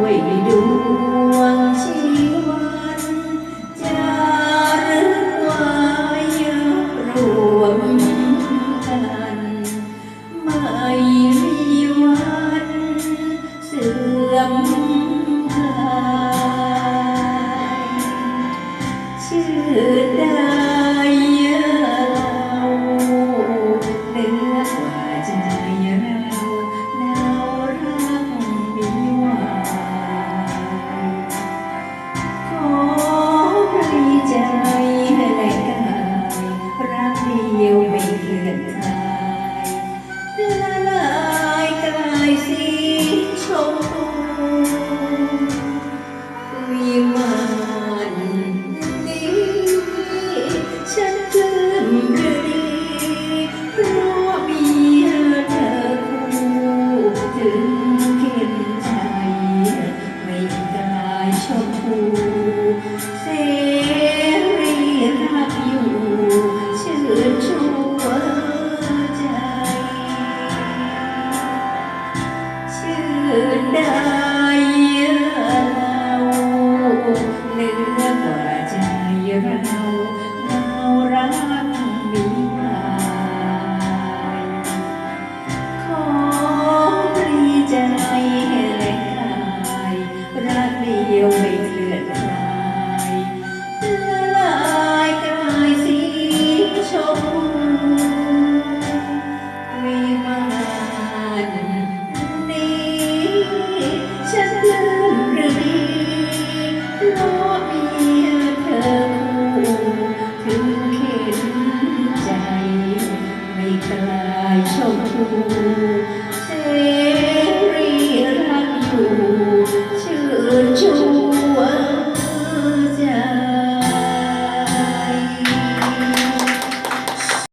Wait. ฉันลืมหรือดีล้เมียเธอคู่ถึงเข็นใจ ไม่กลายชมพู